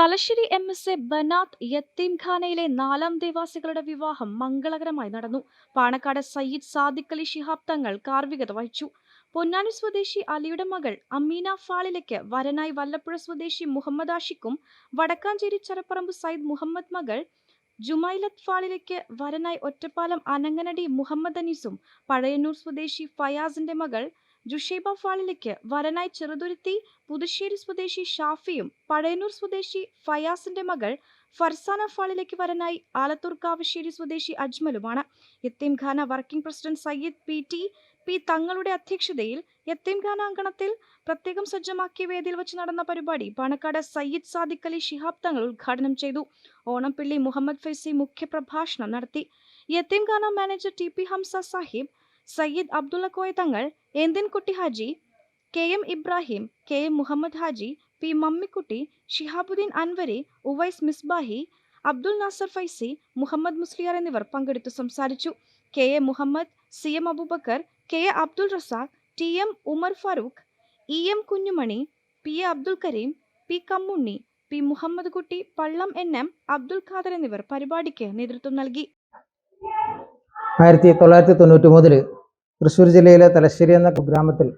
Thalassery M S A Banath യത്തീംഖാനയിലെ നാലാം ദേവാസികളുടെ വിവാഹം മംഗളകരമായി നടന്നു. പാണക്കാട് സയ്യിദ് സാദിഖ് അലി ശിഹാബ് തങ്ങൾ കാർവികത വഹിച്ചു. പൊന്നാനി സ്വദേശി അലിയുടെ മകൾ അമീന ഫാളിലേക്ക് വരനായി വല്ലപ്പുഴ സ്വദേശി മുഹമ്മദ് ആഷിക്കും വടക്കാഞ്ചേരി ചരപ്പറമ്പ് സയ്യിദ് മുഹമ്മദ് മകൾ ജുമൈലത്ത് ഫാളിലേക്ക് വരനായി ഒറ്റപ്പാലം അനങ്ങനടി മുഹമ്മദ് അനീസും പഴയന്നൂർ സ്വദേശി ഫയാസിന്റെ മകൾ ജുഷൈബ ഫാളിലേക്ക് വരനായി ചെറുതുരുത്തി പുതുശ്ശേരി സ്വദേശി ഷാഫിയും പഴയന്നൂർ സ്വദേശി ഫയാസിന്റെ മകൾ ഫർസാന ഫാളിലേക്ക് വരനായി ആലത്തൂർ കാവശ്ശേരി സ്വദേശി അജ്മലുമാണ്. യത്തീംഖാന working president Sayyid P T P തങ്ങളുടെ അധ്യക്ഷതയിൽ യത്തീംഖാന അങ്കണത്തിൽ പ്രത്യേകം സജ്ജമാക്കിയ വേദിയിൽ വെച്ച് നടന്ന പരിപാടി പാണക്കാട് സയ്യിദ് സാദിഖ് അലി ഷിഹാബ് തങ്ങൾ ഉദ്ഘാടനം ചെയ്തു. ഓണപ്പിള്ളി മുഹമ്മദ് ഫൈസി മുഖ്യപ്രഭാഷണം നടത്തി. Yatheemkhana manager T P Hamza Sahib Sayyid Abdulla Koya Thangal Enthinkutty Haji K M Ibrahim K M Muhammad Haji P Mammikutty Shihabuddin Anwari Uvais Misbahi Abdul Nasar Faizi Muhammad Musliyar എന്നിവർ പങ്കെടുത്തു സംസാരിച്ചു. K A Muhammad C M Abubakar K A Abdul Razak T M Umar Farooq E M Kunjumani P A Abdul Kareem P Kammunni P Muhammad Kutty Pallam N M Abdul Khader എന്നിവർ പരിപാടിക്ക് നേതൃത്വം നൽകി. ആയിരത്തി തൊള്ളായിരത്തി തൊണ്ണൂറ്റി തൃശ്ശൂർ ജില്ലയിലെ തലശ്ശേരി എന്ന കുഗ്രാമത്തിൽ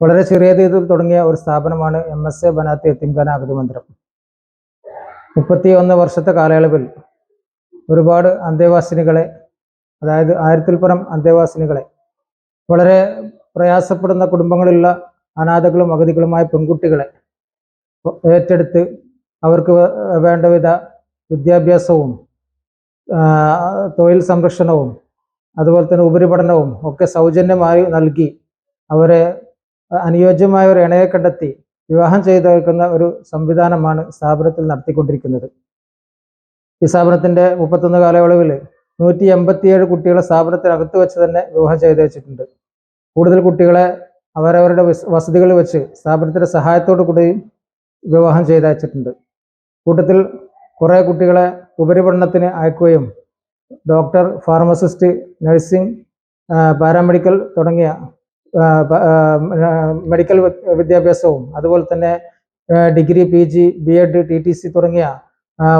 വളരെ ചെറിയ തോതിൽ തുടങ്ങിയ ഒരു സ്ഥാപനമാണ് എം എസ് എ ബനാത്ത് എത്തിംഖാന അഗതി മന്ദിരം. മുപ്പത്തി ഒന്ന് വർഷത്തെ കാലയളവിൽ ഒരുപാട് അന്തേവാസിനികളെ അതായത് ആയിരത്തിൽ പരം അന്തേവാസിനികളെ വളരെ പ്രയാസപ്പെടുന്ന കുടുംബങ്ങളിലുള്ള അനാഥകളും അഗതികളുമായ പെൺകുട്ടികളെ ഏറ്റെടുത്ത് അവർക്ക് വേണ്ടവിധ വിദ്യാഭ്യാസവും തൊഴിൽ സംരക്ഷണവും അതുപോലെ തന്നെ ഉപരിപഠനവും ഒക്കെ സൗജന്യമായി നൽകി അവരെ അനുയോജ്യമായ ഒരു ഇണയെ കണ്ടെത്തി വിവാഹം ചെയ്തേക്കുന്ന ഒരു സംവിധാനമാണ് സ്ഥാപനത്തിൽ നടത്തിക്കൊണ്ടിരിക്കുന്നത്. ഈ സ്ഥാപനത്തിന്റെ മുപ്പത്തൊന്ന് കാലയളവിൽ നൂറ്റി എൺപത്തിയേഴ് കുട്ടികളെ സ്ഥാപനത്തിനകത്ത് വെച്ച് തന്നെ വിവാഹം ചെയ്തു വെച്ചിട്ടുണ്ട് കൂടുതൽ കുട്ടികളെ അവരവരുടെ വസ്- വസതികളിൽ വെച്ച് സ്ഥാപനത്തിന്റെ സഹായത്തോടു കൂടി വിവാഹം ചെയ്തയച്ചിട്ടുണ്ട് കൂട്ടത്തിൽ കുറേ കുട്ടികളെ ഉപരിപഠനത്തിന് അയക്കുകയും ഡോക്ടർ ഫാർമസിസ്റ്റ് നഴ്സിംഗ് പാരാമെഡിക്കൽ തുടങ്ങിയ മെഡിക്കൽ വിദ്യാഭ്യാസവും അതുപോലെ തന്നെ degree P G B Ed T T C തുടങ്ങിയ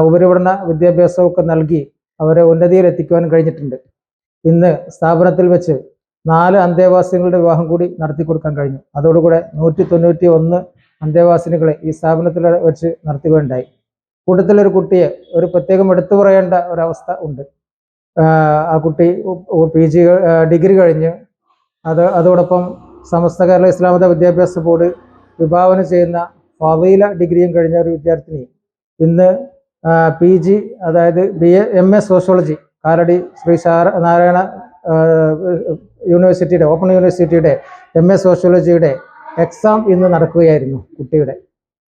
ഉപരിപഠന വിദ്യാഭ്യാസമൊക്കെ നൽകി അവരെ ഉന്നതിയിൽ എത്തിക്കുവാൻ കഴിഞ്ഞിട്ടുണ്ട്. ഇന്ന് സ്ഥാപനത്തിൽ വെച്ച് നാല് അന്തേവാസികളുടെ വിവാഹം കൂടി നടത്തി കൊടുക്കാൻ കഴിഞ്ഞു. അതോടുകൂടെ നൂറ്റി തൊണ്ണൂറ്റി ഒന്ന് അന്തേവാസിനികളെ ഈ സ്ഥാപനത്തിൽ വെച്ച് നടത്തുകയുണ്ടായി. കൂട്ടത്തിലൊരു കുട്ടിയെ ഒരു പ്രത്യേകം എടുത്തു പറയേണ്ട ഒരവസ്ഥ ഉണ്ട്. ആ കുട്ടി പി ജി ഡിഗ്രി കഴിഞ്ഞ് അത് അതോടൊപ്പം സമസ്ത കേരള ഇസ്ലാമത വിദ്യാഭ്യാസ ബോർഡ് വിഭാവന ചെയ്യുന്ന ഫവീല ഡിഗ്രിയും കഴിഞ്ഞ ഒരു വിദ്യാർത്ഥിനി. ഇന്ന് പി ജി അതായത് B A M A sociology Kalady Sree Shara Narayana യൂണിവേഴ്സിറ്റിയുടെ ഓപ്പൺ യൂണിവേഴ്സിറ്റിയുടെ എം എ സോഷ്യോളജിയുടെ എക്സാം ഇന്ന് നടക്കുകയായിരുന്നു കുട്ടിയുടെ.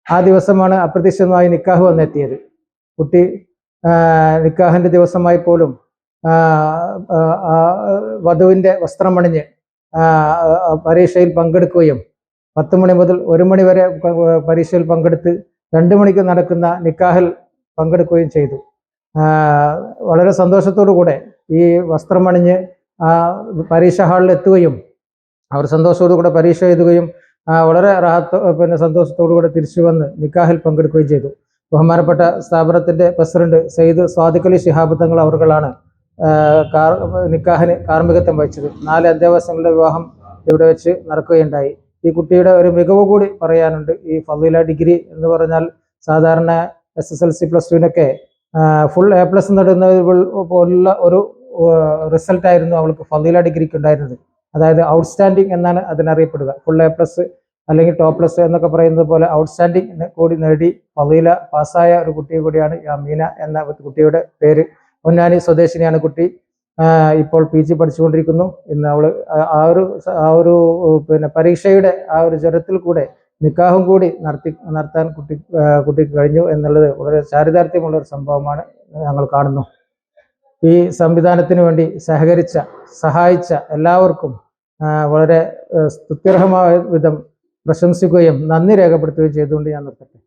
ആ ദിവസമാണ് അപ്രതീക്ഷിതമായി നിക്കാഹ് വന്നെത്തിയത്. കുട്ടി നിക്കാഹിന്റെ ദിവസമായി പോലും ആഹ് ആഹ് ആഹ് വധുവിന്റെ വസ്ത്രം അണിഞ്ഞ് ആഹ് പരീക്ഷയിൽ പങ്കെടുക്കുകയും പത്ത് മണി മുതൽ ഒരു മണി വരെ പരീക്ഷയിൽ പങ്കെടുത്ത് രണ്ട് മണിക്ക് നടക്കുന്ന നിക്കാഹിൽ പങ്കെടുക്കുകയും ചെയ്തു. വളരെ സന്തോഷത്തോടു കൂടെ ഈ വസ്ത്രമണിഞ്ഞ് പരീക്ഷ ഹാളിൽ എത്തുകയും അവർ സന്തോഷത്തോടു കൂടെ പരീക്ഷ എഴുതുകയും വളരെ റാഹത്ത് പിന്നെ സന്തോഷത്തോടു കൂടെ തിരിച്ചു വന്ന് നിക്കാഹിൽ പങ്കെടുക്കുകയും ചെയ്തു. ബഹുമാനപ്പെട്ട സ്ഥാപനത്തിന്റെ പ്രസിഡന്റ് സെയ്ദ് സ്വാദിഖലി ശിഹാബ് തങ്ങൾ അവർകളാണ്. കാർ നിക്കാഹിന് കാർമ്മികത്വം വഹിച്ചത്. നാല് അന്തേവാസങ്ങളുടെ വിവാഹം ഇവിടെ വെച്ച് നടക്കുകയുണ്ടായി. ഈ കുട്ടിയുടെ ഒരു മികവ് കൂടി പറയാനുണ്ട്. ഈ ഫലീല ഡിഗ്രി എന്ന് പറഞ്ഞാൽ സാധാരണ S S L C plus ടുവിനൊക്കെ full A plus നേടുന്ന പോലുള്ള ഒരു റിസൾട്ട് ആയിരുന്നു അവൾക്ക് ഫലീല ഡിഗ്രിക്ക് ഉണ്ടായിരുന്നത്. അതായത് ഔട്ട്സ്റ്റാൻഡിങ് എന്നാണ് അതിനറിയപ്പെടുക. ഫുൾ എ പ്ലസ് അല്ലെങ്കിൽ ടോപ്പ് പ്ലസ് എന്നൊക്കെ പറയുന്നത് പോലെ ഔട്ട്സ്റ്റാൻഡിങ് കൂടി നേടി ഫലീല പാസ്സായ ഒരു കുട്ടി കൂടിയാണ് ഈ അമീന എന്ന കുട്ടിയുടെ പേര്. പൊന്നാനി സ്വദേശിനിയാണ് കുട്ടി. ഇപ്പോൾ പി ജി പഠിച്ചുകൊണ്ടിരിക്കുന്നു. ഇന്ന് അവൾ ആ- ഒരു ആ ഒരു പിന്നെ പരീക്ഷയുടെ ആ ഒരു ജ്വരത്തിൽ കൂടെ നിക്കാഹും കൂടി നടത്തി നടത്താൻ കുട്ടി കുട്ടി കുട്ടിക്ക് കഴിഞ്ഞു എന്നുള്ളത് വളരെ ചാരിതാർത്ഥ്യമുള്ള ഒരു സംഭവമാണ് ഞങ്ങൾ കാണുന്നു. ഈ സംവിധാനത്തിന് വേണ്ടി സഹകരിച്ച സഹായിച്ച എല്ലാവർക്കും വളരെ സ്തുത്യർഹമായ വിധം പ്രശംസിക്കുകയും നന്ദി രേഖപ്പെടുത്തുകയും ചെയ്തുകൊണ്ട് ഞാൻ നിർത്തട്ടെ.